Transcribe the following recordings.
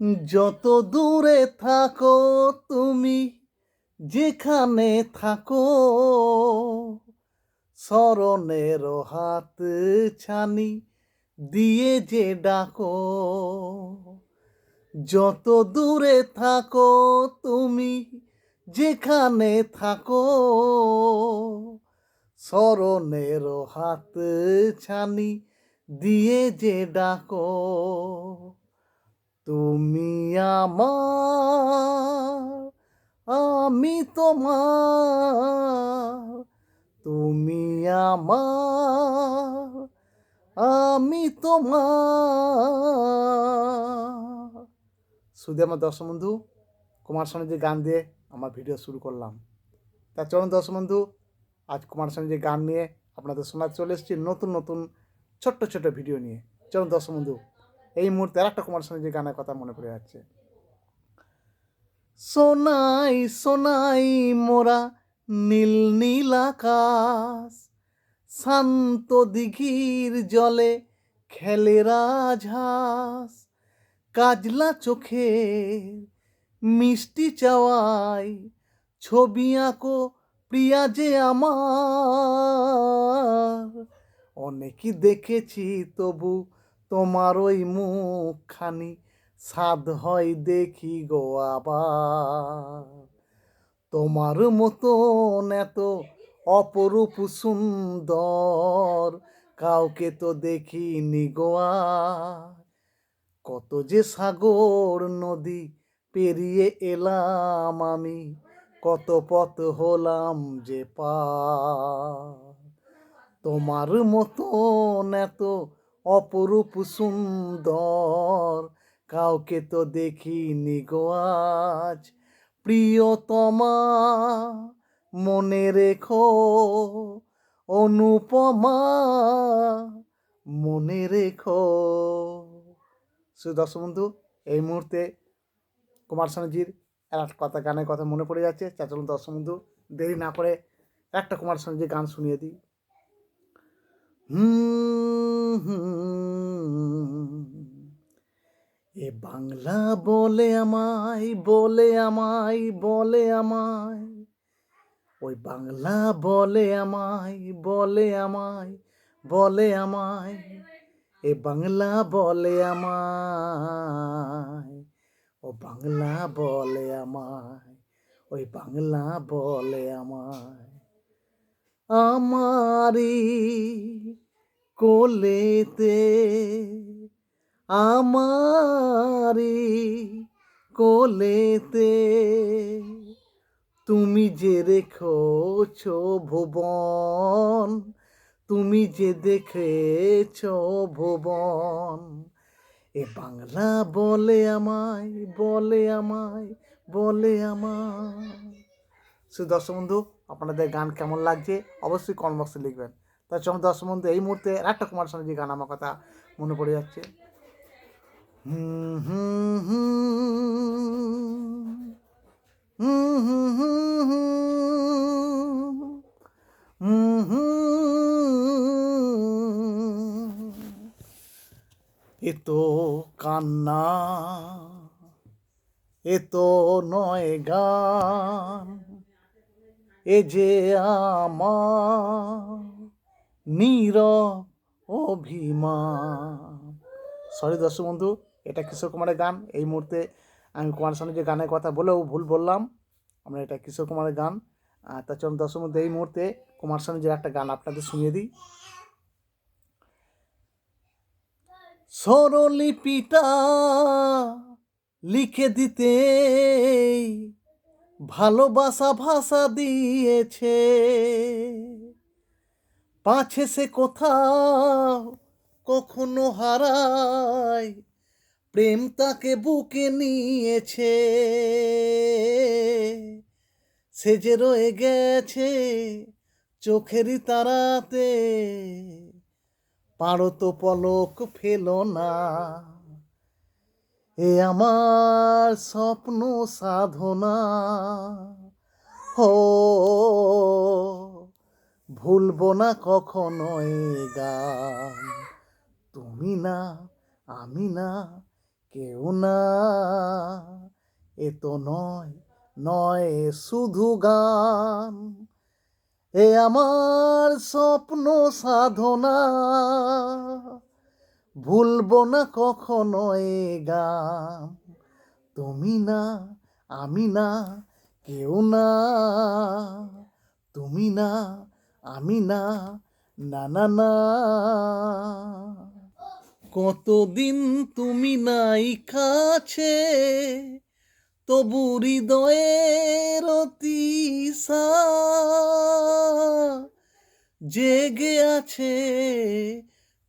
যত দূরে থাকো তুমি, যেখানে থাকো, স্মরণের হাত ছানি দিয়ে যে ডাকো। যত দূরে থাকো তুমি, যেখানে থাকো, স্মরণের হাত ছানি দিয়ে যে ডাকো। তুমি আমার, আমি তোমার। তুমি আমার, আমি তোমার। শুধু আমার দর্শক বন্ধু, কুমার যে গান দিয়ে আমার ভিডিও শুরু করলাম। তা চলুন দর্শক বন্ধু, আজ কুমার যে গান নিয়ে আপনাদের শোনাতে চলে এসেছি নতুন নতুন, ছোট্ট ছোট্ট ভিডিও নিয়ে। চলুন দর্শক বন্ধু এই মুহূর্তে আর একটা কুমার যে গানের কথা মনে পড়ে যাচ্ছে। সোনাই সোনাই মোরা নীল নীল আকাশ, শান্ত দিঘির জলে খেলে রাজহাঁস, কাজলা চোখে মিষ্টি চাওয়াই ছবি আঁকো প্রিয়া যে আমার। অনেকই দেখেছি তবু তোমার ওই মুখখানি সাদ হয় দেখি গো আবার। তোমার মতন এত অপরূপ সুন্দর কাউকে তো দেখিনি গোয়া কত যে সাগর নদী পেরিয়ে এলাম আমি, কত পথ হলাম যে পা তোমার মতন এত অপরূপ সুন্দর কাউকে তো দেখিনি গো আজ। প্রিয়তমা, মনে রেখো, অনুপমা, মনে রেখো। শুধু দর্শক বন্ধু, এই মুহূর্তে কুমার শানুজির একটা কথা গানের কথা মনে পড়ে যাচ্ছে। চা চলুন দর্শক বন্ধু, দেরি না করে একটা কুমার শানুজির গান শুনিয়ে দিই। এ বাংলা বলে আমায় বলে আমায় বলে আমায়। ওই বাংলা বলে আমায় বলে আমায় বলে আমায়। এ বাংলা বলে আমায়, ও বাংলা বলে আমায়, ওই বাংলা বলে আমায়। আমারি কোলেতে আমারি কোলেতে, তুমি যে রেখেছ ভুবন, তুমি যে দেখেছ ভুবন, এ বাংলা বলে আমায় বলে আমায় বলে আমায়। দর্শক বন্ধু আপনাদের গান কেমন লাগছে অবশ্যই কমেন্ট বক্সে লিখবেন। তা চম দর্শক বন্ধু, এই মুহূর্তে একটা কুমার শানুজি গান আমার কথা মনে পড়ে যাচ্ছে। হুম হুম হুম হুম হুম হুম হুম এতো কান্না এতো নয় গান। এ যে আমার অভিমান। সরি দর্শক বন্ধু, এটা কিশোর কুমারের গান। এই মুহূর্তে আমি কুমার শানু যে গানের কথা বলেও ভুল বললাম। আমরা এটা কিশোর কুমারের গান। চলুন দর্শক বন্ধু, এই মুহূর্তে কুমার শানুজির একটা গান আপনাদের শুনিয়ে দিই। স্বরলিপিটা লিখে দিতে ভালোবাসা ভাষা দিয়েছে। পাছে সে কোথাও কখনো হারায়, প্রেম তাকে বুকে নিয়েছে। সে যে রয়ে গেছে চোখেরই তারাতে, পারো তো পলক ফেলো না। এ আমার স্বপ্ন সাধনা। হো, ভুলবো না কখনো গান। তুমি না, আমি না, কেউ না। এ তো নয় নয় শুধু গান। এ আমার স্বপ্ন সাধনা। ভুলবো না কখনো এ গান। তুমি না, আমি না, কেউ না। তুমি না, আমি না না না না। কতদিন তুমি নাই কাছে, তবু হৃদয়ের অতিসা জেগে আছে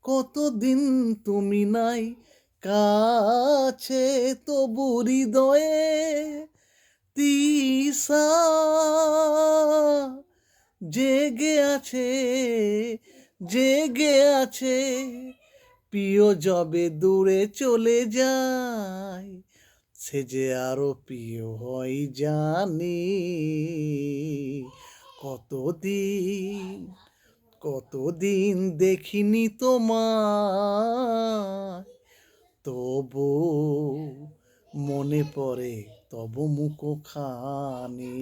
কতদিন তুমি নাই? কাছে তবু হৃদয়ে তিসা জেগে আছে জেগে আছে। প্রিয় যবে দূরে চলে যায়, সে যে আরও প্রিয় হয় জানি। কতদিন কতদিন দেখিনি তোমায় তবু মনে পড়ে তব মুখো খানি